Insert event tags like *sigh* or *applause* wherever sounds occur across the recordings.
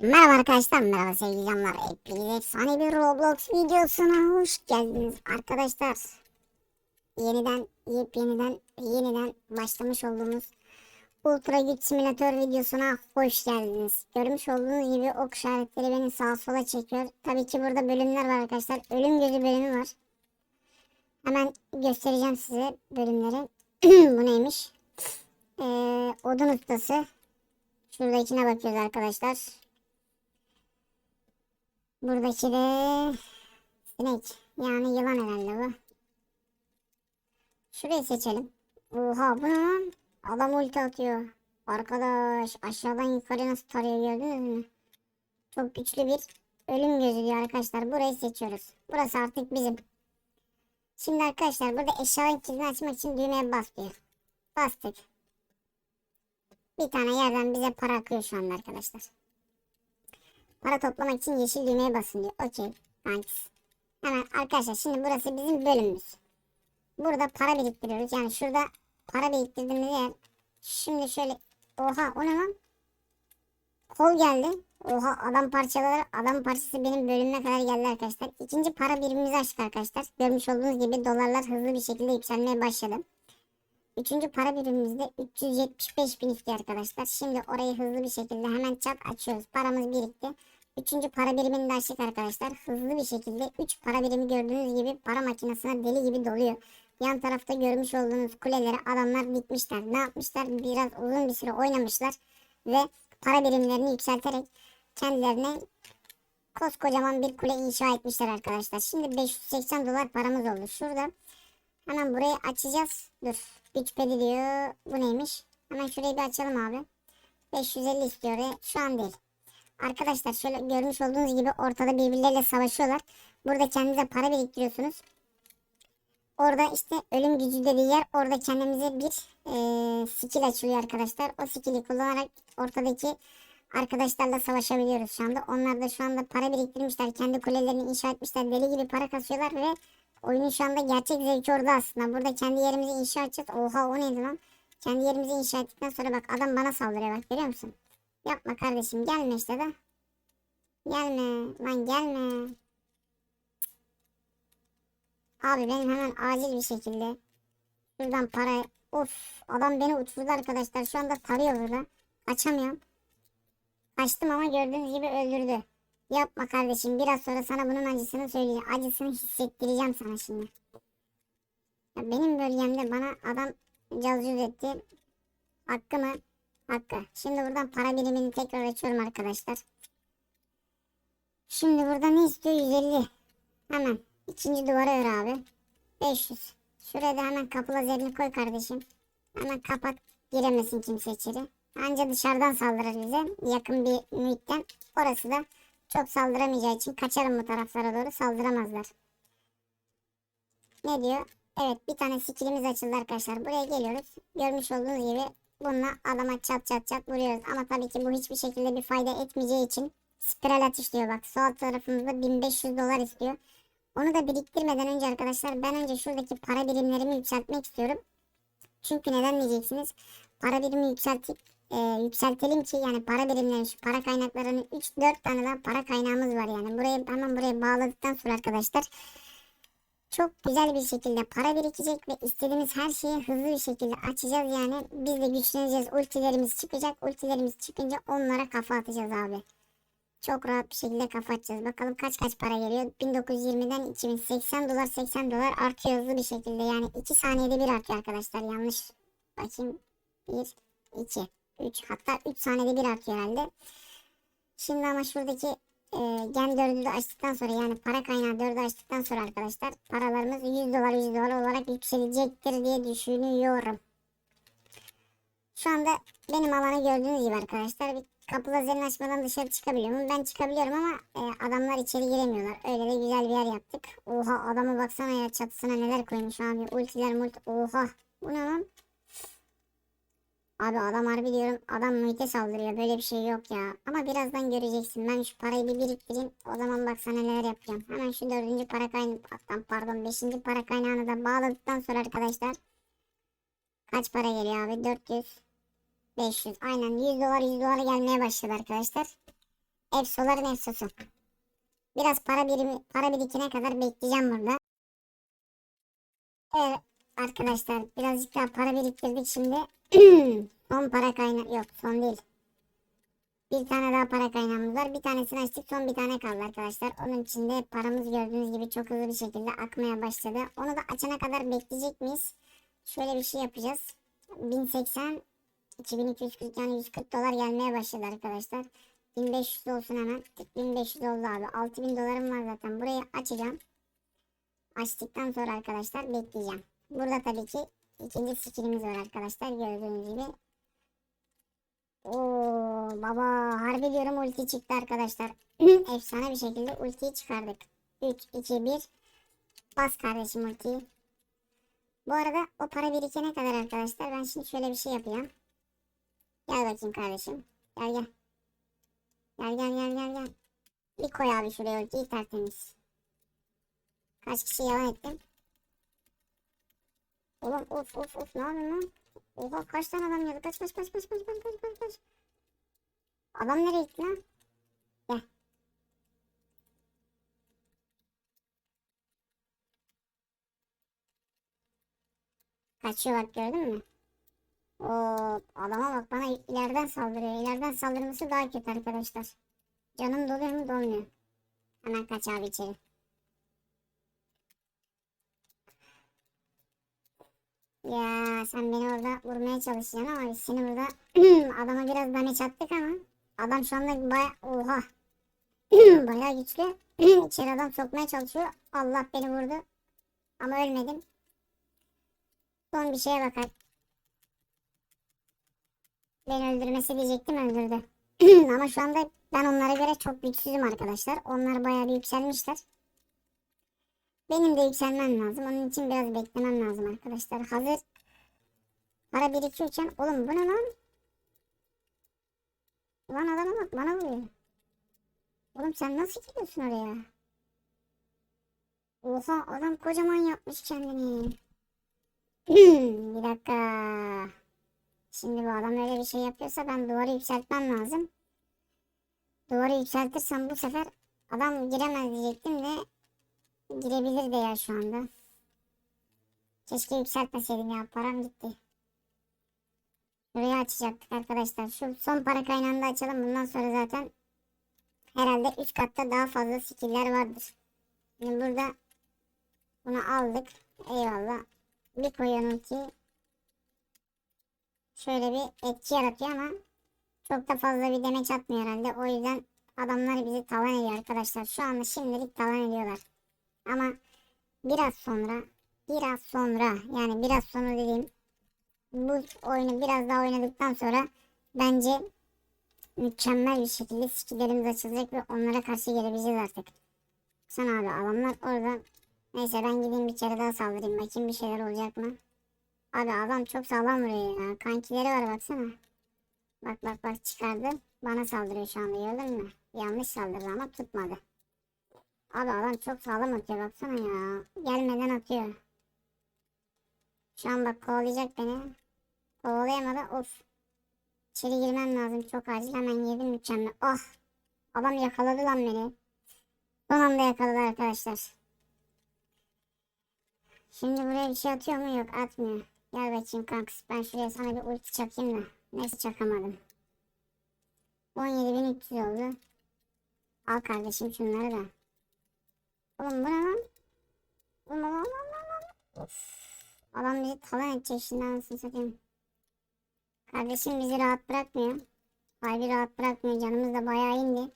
Merhaba arkadaşlar, merhaba sevgili canlar. Hepiniz efsane bir Roblox videosuna hoş geldiniz arkadaşlar. Yeniden, yepyeniden, yeniden başlamış olduğumuz Ultra Güç Simülatör videosuna hoş geldiniz. Görmüş olduğunuz gibi ok işaretleri beni sağa sola çekiyor. Tabii ki burada bölümler var arkadaşlar. Ölüm gözü bölümü var. Hemen göstereceğim size bölümleri. *clears throat* Bu neymiş? Ee, odun ustası. Şurada içine bakıyoruz arkadaşlar. Buradaki de sinek. Yani yılan herhalde bu. Şurayı seçelim. Oha bu ne lan? Adam ulti atıyor. Arkadaş aşağıdan yukarı nasıl tarıyor gördünüz mü? Çok güçlü bir ölüm gözü diyor arkadaşlar. Burayı seçiyoruz. Burası artık bizim. Şimdi arkadaşlar burada eşyaların kilidini açmak için düğmeye bas diyor. Bastık. Bir tane yerden bize para akıyor şu anda arkadaşlar. Para toplamak için yeşil düğmeye basın diyor. Okey. Thanks. Hemen arkadaşlar şimdi burası bizim bölümümüz. Burada para biriktiriyoruz. Yani şurada para biriktirdiğimiz yer. Şimdi şöyle. Oha o ne lan? Kol geldi. Oha adam parçaları. Adam parçası benim bölümüme kadar geldi arkadaşlar. İkinci para birimimizi açtık arkadaşlar. Görmüş olduğunuz gibi dolarlar hızlı bir şekilde yükselmeye başladı. Üçüncü para birimimizde 375 bin istiyor arkadaşlar. Şimdi orayı hızlı bir şekilde hemen çat açıyoruz. Paramız birikti. Üçüncü para birimini de açtık arkadaşlar. Hızlı bir şekilde 3 para birimi gördüğünüz gibi para makinesine deli gibi doluyor. Yan tarafta görmüş olduğunuz kulelere adamlar dikmişler. Ne yapmışlar? Biraz uzun bir süre oynamışlar. Ve para birimlerini yükselterek kendilerine koskocaman bir kule inşa etmişler arkadaşlar. Şimdi 580 dolar paramız oldu. Şurada hemen burayı açacağız. Dur. Güç pedi diyor. Bu neymiş? Hemen şurayı bir açalım abi. 550 istiyor. Şu an değil. Arkadaşlar şöyle görmüş olduğunuz gibi ortada birbirleriyle savaşıyorlar. Burada kendinize para biriktiriyorsunuz. Orada işte ölüm gücü dediği yer orada kendimize bir e, skill açılıyor arkadaşlar. O skill'i kullanarak ortadaki arkadaşlarla savaşabiliyoruz şu anda. Onlar da şu anda para biriktirmişler. Kendi kulelerini inşa etmişler. Deli gibi para kasıyorlar ve oyunun şu anda gerçek zevki orada aslında. Burada kendi yerimizi inşa edeceğiz. Oha o neydi lan? Kendi yerimizi inşa ettikten sonra bak adam bana saldırıyor bak görüyor musun? Yapma kardeşim gelme işte de. Gelme lan gelme. Abi benim hemen acil bir şekilde şuradan para of adam beni uçurdu arkadaşlar şu anda tarıyor burada. Kaçamıyorum. Kaçtım ama gördüğünüz gibi öldürdü. Yapma kardeşim biraz sonra sana bunun acısını söyleyeceğim. Acısını hissettireceğim sana şimdi. Ya benim bölgemde bana adam cazcuz etti. Hakkı mı? Hakkı. Şimdi buradan para birimini tekrar açıyorum arkadaşlar. Şimdi burada ne istiyor? 150. Hemen. ikinci duvara ör abi. 500. Şuraya da hemen kapı lazerini koy kardeşim. Hemen kapat. Giremesin kimse içeri. Anca dışarıdan saldırır bize. Yakın bir muhitten. Orası da çok saldıramayacağı için kaçarım bu taraflara doğru saldıramazlar. Ne diyor? Evet bir tane skillimiz açıldı arkadaşlar. Buraya geliyoruz. Görmüş olduğunuz gibi bununla adama çat çat çat vuruyoruz. Ama tabii ki bu hiçbir şekilde bir fayda etmeyeceği için spiral atış diyor bak. Sol tarafımızda 1500 dolar istiyor. Onu da biriktirmeden önce arkadaşlar ben önce şuradaki para birimlerimi yükseltmek istiyorum. Çünkü neden diyeceksiniz? Para birimi yükseltip e, yükseltelim ki yani para birimleri şu para kaynaklarının 3-4 tane daha para kaynağımız var yani. Burayı hemen buraya bağladıktan sonra arkadaşlar çok güzel bir şekilde para birikecek ve istediğimiz her şeyi hızlı bir şekilde açacağız yani. Biz de güçleneceğiz. Ultilerimiz çıkacak. Ultilerimiz çıkınca onlara kafa atacağız abi. Çok rahat bir şekilde kafa atacağız. Bakalım kaç kaç para geliyor. 1920'den 2080 dolar 80 dolar artıyor hızlı bir şekilde. Yani 2 saniyede bir artıyor arkadaşlar. Yanlış bakayım. 1, 2, 3 hatta 3 saniyede bir artıyor herhalde. Şimdi ama şuradaki e, gen 4'ü de açtıktan sonra yani para kaynağı 4'ü açtıktan sonra arkadaşlar paralarımız 100 dolar 100 dolar olarak yükselecektir diye düşünüyorum. Şu anda benim alanı gördüğünüz gibi arkadaşlar bir kapı lazerini açmadan dışarı çıkabiliyorum. Ben çıkabiliyorum ama e, adamlar içeri giremiyorlar. Öyle de güzel bir yer yaptık. Oha adama baksana ya çatısına neler koymuş abi. Ultiler multi. Oha. Bu ne lan? Abi adam harbi diyorum adam muhite saldırıyor böyle bir şey yok ya. Ama birazdan göreceksin ben şu parayı bir biriktireyim o zaman bak sana neler yapacağım. Hemen şu dördüncü para kaynağı pardon beşinci para kaynağını da bağladıktan sonra arkadaşlar. Kaç para geliyor abi 400 500 aynen 100 dolar 100 dolar gelmeye başladı arkadaşlar. Efsoların efsosu. Biraz para birimi, para birikine kadar bekleyeceğim burada. Evet arkadaşlar birazcık daha para biriktirdik şimdi. *clears throat* son para kaynağı yok son değil. Bir tane daha para kaynağımız var. Bir tanesini açtık son bir tane kaldı arkadaşlar. Onun içinde paramız gördüğünüz gibi çok hızlı bir şekilde akmaya başladı. Onu da açana kadar bekleyecek miyiz? Şöyle bir şey yapacağız. 1080 2240 yani 140 dolar gelmeye başladı arkadaşlar. 1500 olsun hemen. Tık 1500 oldu abi. 6000 dolarım var zaten. Burayı açacağım. Açtıktan sonra arkadaşlar bekleyeceğim. Burada tabii ki ikinci skillimiz var arkadaşlar. Gördüğünüz gibi. Oo baba harbi diyorum ulti çıktı arkadaşlar. *clears throat* Efsane bir şekilde ultiyi çıkardık. 3, 2, 1. Bas kardeşim ultiyi. Bu arada o para birikene kadar arkadaşlar ben şimdi şöyle bir şey yapacağım. Gel bakayım kardeşim. Gel gel. Gel gel gel gel gel. Bir koy abi şuraya ultiyi tertemiz. Kaç kişi yalan ettim. Oğlum of of of ne yapıyorsun lan? Oha kaç tane adam geldi? Kaç kaç kaç kaç kaç kaç kaç kaç kaç. Adam nereye gitti lan? Gel. Kaçıyor bak gördün mü? Oo, adama bak bana ileriden saldırıyor. İleriden saldırması daha kötü arkadaşlar. Canım doluyor mu dolmuyor. Hemen kaç abi içeri. Ya sen beni orada vurmaya çalışacaksın ama biz seni burada *clears throat* adama biraz damage attık ama adam şu anda baya oha. *clears throat* Baya güçlü. *clears throat* İçeri adam sokmaya çalışıyor. Allah beni vurdu ama ölmedim. Son bir şeye bakar. Beni öldürmesi diyecektim öldürdü. Ama şu anda ben onlara göre çok güçsüzüm arkadaşlar. Onlar baya bir yükselmişler benim de yükselmem lazım. Onun için biraz beklemem lazım arkadaşlar. Hazır para birikiyorken oğlum bu ne lan? Lan adama bak bana vuruyor. Oğlum sen nasıl gidiyorsun oraya? Oha adam kocaman yapmış kendini. *clears throat* bir dakika. Şimdi bu adam öyle bir şey yapıyorsa ben duvarı yükseltmem lazım. Duvarı yükseltirsem bu sefer adam giremez diyecektim de girebilir de ya şu anda. Keşke yükseltmeseydim ya param gitti. Burayı açacaktık arkadaşlar. Şu son para kaynağını da açalım. Bundan sonra zaten herhalde 3 katta daha fazla skiller vardır. Şimdi burada bunu aldık. Eyvallah. Bir koyalım ki şöyle bir etki yaratıyor ama çok da fazla bir demeç atmıyor herhalde. O yüzden adamlar bizi tavan ediyor arkadaşlar. Şu anda şimdilik tavan ediyorlar. Ama biraz sonra biraz sonra yani biraz sonra dediğim bu oyunu biraz daha oynadıktan sonra bence mükemmel bir şekilde skillerimiz açılacak ve onlara karşı gelebileceğiz artık. Sen abi adamlar orada neyse ben gideyim bir kere daha saldırayım bakayım bir şeyler olacak mı? Abi adam çok sağlam vuruyor ya. Kankileri var baksana. Bak bak bak çıkardı. Bana saldırıyor şu anda gördün mü? Yanlış saldırdı ama tutmadı. Abi adam çok sağlam atıyor baksana ya. Gelmeden atıyor. Şu an bak kovalayacak beni. Kovalayamadı of. İçeri girmem lazım çok acil hemen yedim mükemmel. Oh. Adam yakaladı lan beni. Son anda yakaladı arkadaşlar. Şimdi buraya bir şey atıyor mu? Yok atmıyor. Gel bakayım kanks. Ben şuraya sana bir ulti çakayım da. Neyse çakamadım. 17.300 oldu. Al kardeşim şunları da. Oğlum bu ne lan? Oğlum lan lan lan. Of. Adam bizi talan edecek şimdi anasını satayım. Kardeşim bizi rahat bırakmıyor. Harbi rahat bırakmıyor. Canımız da bayağı indi.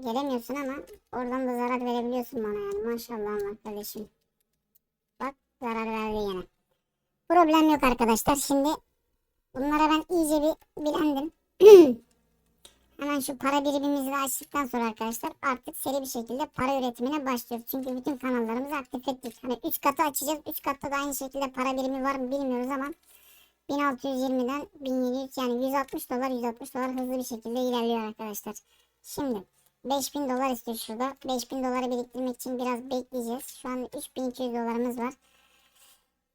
Gelemiyorsun ama oradan da zarar verebiliyorsun bana yani. Maşallah bak kardeşim. Bak zarar verdi yine. Problem yok arkadaşlar. Şimdi bunlara ben iyice bir bilendim. *clears throat* Hemen şu para birimimizi de açtıktan sonra arkadaşlar artık seri bir şekilde para üretimine başlıyoruz. Çünkü bütün kanallarımızı aktif ettik. Hani 3 katı açacağız. 3 katta da aynı şekilde para birimi var mı bilmiyoruz ama 1620'den 1700 yani 160 dolar 160 dolar hızlı bir şekilde ilerliyor arkadaşlar. Şimdi 5000 dolar istiyor şurada. 5000 doları biriktirmek için biraz bekleyeceğiz. Şu an 3200 dolarımız var.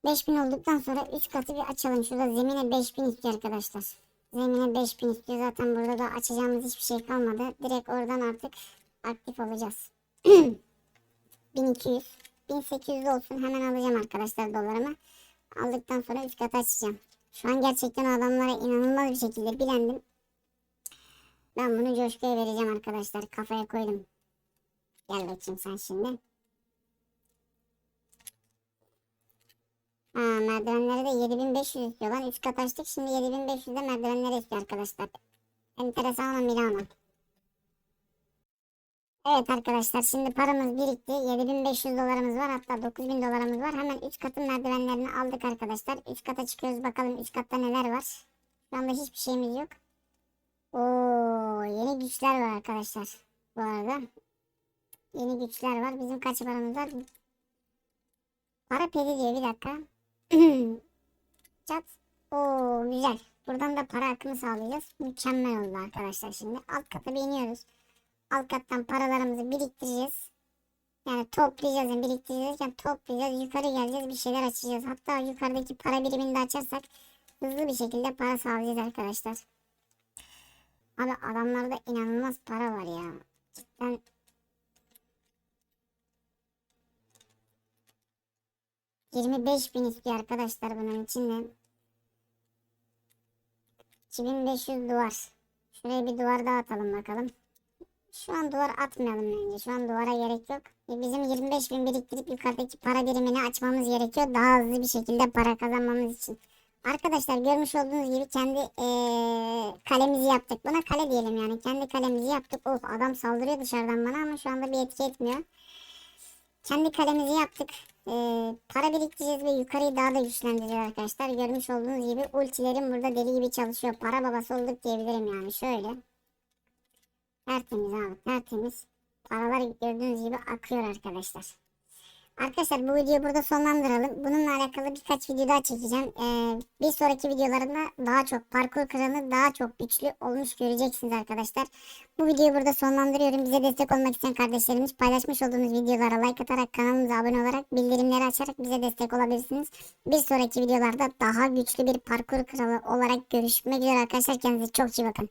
5000 olduktan sonra 3 katı bir açalım. Şurada zemine 5000 istiyor arkadaşlar. Zemine 5000 istiyor. Zaten burada da açacağımız hiçbir şey kalmadı. Direkt oradan artık aktif olacağız. *clears throat* 1200. 1800 olsun. Hemen alacağım arkadaşlar dolarımı. Aldıktan sonra üst kata açacağım. Şu an gerçekten adamlara inanılmaz bir şekilde bilendim. Ben bunu coşkuya vereceğim arkadaşlar. Kafaya koydum. Gel bakayım sen şimdi. Ha, merdivenlere de 7500 istiyor lan. Üst kat açtık. Şimdi 7500 de merdivenlere istiyor arkadaşlar. Enteresan olan Milano. Evet arkadaşlar şimdi paramız birikti. 7500 dolarımız var. Hatta 9000 dolarımız var. Hemen üst katın merdivenlerini aldık arkadaşlar. Üst kata çıkıyoruz bakalım üst katta neler var. Şu anda hiçbir şeyimiz yok. Oo, yeni güçler var arkadaşlar. Bu arada. Yeni güçler var. Bizim kaç paramız var? Para pedi diyor bir dakika. *clears throat* Çat. Oo güzel. Buradan da para akımı sağlayacağız. Mükemmel oldu arkadaşlar şimdi. Alt kata bir iniyoruz. Alt kattan paralarımızı biriktireceğiz. Yani toplayacağız yani biriktireceğiz. Yani toplayacağız. Yukarı geleceğiz. Bir şeyler açacağız. Hatta yukarıdaki para birimini de açarsak hızlı bir şekilde para sağlayacağız arkadaşlar. Abi adamlarda inanılmaz para var ya. Cidden 25 bin istiyor arkadaşlar bunun içinde. 2500 duvar. Şuraya bir duvar daha atalım bakalım. Şu an duvar atmayalım bence. Şu an duvara gerek yok. E, Bizim 25 bin biriktirip yukarıdaki para birimini açmamız gerekiyor. Daha hızlı bir şekilde para kazanmamız için. Arkadaşlar görmüş olduğunuz gibi kendi eee, kalemizi yaptık. Buna kale diyelim yani. Kendi kalemizi yaptık. Of adam saldırıyor dışarıdan bana ama şu anda bir etki etmiyor. Kendi kalemizi yaptık. Ee, para biriktireceğiz ve yukarıyı daha da güçlendireceğiz arkadaşlar. Görmüş olduğunuz gibi ultilerim burada deli gibi çalışıyor. Para babası olduk diyebilirim yani şöyle. Tertemiz abi tertemiz. Paralar gördüğünüz gibi akıyor arkadaşlar. Arkadaşlar bu videoyu burada sonlandıralım. Bununla alakalı birkaç video daha çekeceğim. Ee, bir sonraki videolarında daha çok parkur kralı daha çok güçlü olmuş göreceksiniz arkadaşlar. Bu videoyu burada sonlandırıyorum. Bize destek olmak isteyen kardeşlerimiz paylaşmış olduğunuz videolara like atarak kanalımıza abone olarak bildirimleri açarak bize destek olabilirsiniz. Bir sonraki videolarda daha güçlü bir parkur kralı olarak görüşmek üzere arkadaşlar. Kendinize çok iyi bakın.